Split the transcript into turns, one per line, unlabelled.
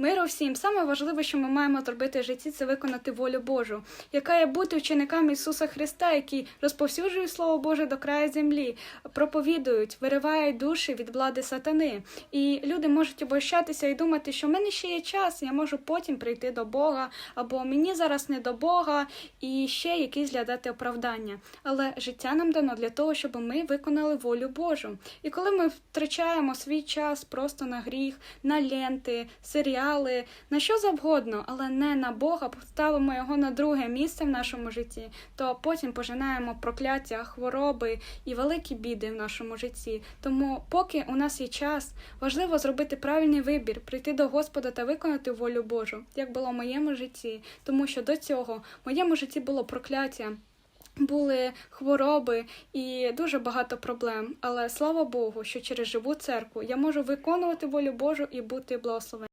Миру всім саме важливе, що ми маємо зробити в житті, це виконати волю Божу, яка є бути учениками Ісуса Христа, які розповсюджують Слово Боже до краю землі, проповідують, виривають душі від влади сатани. І люди можуть обольщатися і думати, що в мене ще є час, я можу потім прийти до Бога, або мені зараз не до Бога, і ще якісь глядати оправдання. Але життя нам дано для того, щоб ми виконали волю Божу. І коли ми втрачаємо свій час просто на гріх, на ленти, серіали, на що завгодно, але не на Бога, поставимо його на друге місце в нашому житті, то потім пожинаємо прокляття, хвороби і великі біди в нашому житті. Тому, поки у нас є час, важливо зробити правильний вибір, прийти до Господа та виконати волю Божу, як було в моєму житті, тому що до цього в моєму житті було прокляття. Були хвороби і дуже багато проблем. Але слава Богу, що через живу церкву я можу виконувати волю Божу і бути благословенним.